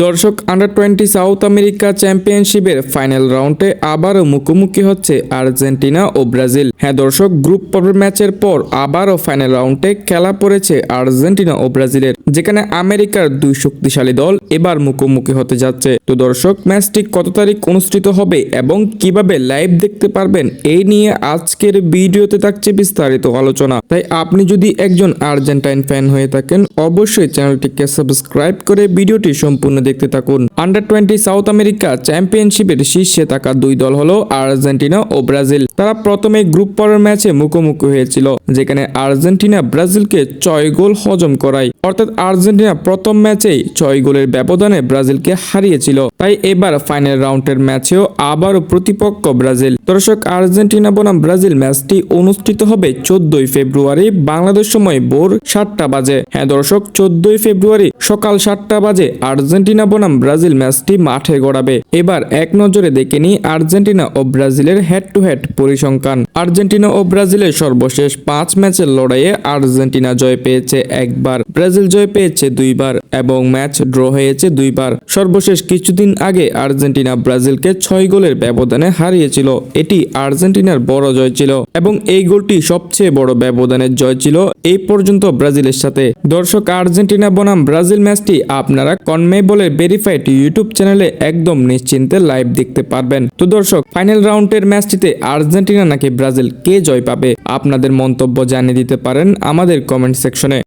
দর্শক under twenty South America চ্যাম্পিয়নশিপের final রাউন্ডে আবারও মুখোমুখি হচ্ছে আর্জেন্টিনা ও ব্রাজিল। হ্যাঁ দর্শক গ্রুপ পর্বের ম্যাচের পর আবারও ফাইনাল রাউন্ডে খেলা পড়েছে আর্জেন্টিনা ও ব্রাজিলের, যেখানে আমেরিকার দুই শক্তিশালী দল এবার মুখোমুখি হতে যাচ্ছে। তো দর্শক, ম্যাচটি কত তারিখ অনুষ্ঠিত হবে এবং কীভাবে লাইভ দেখতে পারবেন এই নিয়ে আজকের ভিডিওতে থাকছে বিস্তারিত আলোচনা। তাই আপনি যদি একজন আর্জেন্টাইন ফ্যান হয়ে থাকেন, অবশ্যই চ্যানেলটিকে সাবস্ক্রাইব করে ভিডিওটি সম্পূর্ণ দেখতে থাকুন। আন্ডার টোয়েন্টি সাউথ আমেরিকা চ্যাম্পিয়নশিপের শীর্ষে থাকা দুই দল হলো আর্জেন্টিনা ও ব্রাজিল। তারা প্রথমে গ্রুপ পর্বের ম্যাচে মুখোমুখি হয়েছিল, যেখানে আর্জেন্টিনা ব্রাজিলকে ছয় গোল হজম করায়। অর্থাৎ আর্জেন্টিনা প্রথম ম্যাচেই ছয় গোলের ব্যবধানে ব্রাজিলকে হারিয়েছিল। তাই এবার ফাইনাল রাউন্ডের ম্যাচেও আবারও প্রতিপক্ষ ব্রাজিল। দর্শক, আর্জেন্টিনা বনাম ব্রাজিল ম্যাচটি অনুষ্ঠিত হবে চোদ্দই ফেব্রুয়ারি, বাংলাদেশ সময় ভোর সাতটা বাজে। হ্যাঁ দর্শক, চোদ্দই ফেব্রুয়ারি সকাল সাতটা বাজে আর্জেন্টিনা বনাম ব্রাজিল ম্যাচটি মাঠে গড়াবে। এবার এক নজরে দেখে নিই আর্জেন্টিনা ও ব্রাজিলের হেড টু হেড পরিসংখ্যান। আর্জেন্টিনা ও ব্রাজিলের সর্বশেষ পাঁচ ম্যাচের লড়াইয়ে আর্জেন্টিনা জয় পেয়েছে একবার, ব্রাজিল জয় পেয়েছে দুইবার এবং ম্যাচ ড্র হয়েছে দুইবার। সর্বশেষ কিছুদিন আগে আর্জেন্টিনা ব্রাজিলকে ছয় গোলের ব্যবধানে হারিয়েছিল। এটি আর্জেন্টিনার বড় জয় ছিল এবং এই গোলটি সবচেয়ে বড় ব্যবধানের জয় ছিল এই পর্যন্ত ব্রাজিলের সাথে। দর্শক, আর্জেন্টিনা বনাম ব্রাজিল ম্যাচটি আপনারা কনমেবলের ভেরিফাইড ইউটিউব চ্যানেলে একদম নিশ্চিন্তে লাইভ দেখতে পারবেন। তো দর্শক ফাইনাল রাউন্ডের ম্যাচটিতে আর্জেন্টিনা নাকি ব্রাজিল কে জয় পাবে? আপনাদের মন্তব্য জানিয়ে দিতে পারেন আমাদের কমেন্ট সেকশনে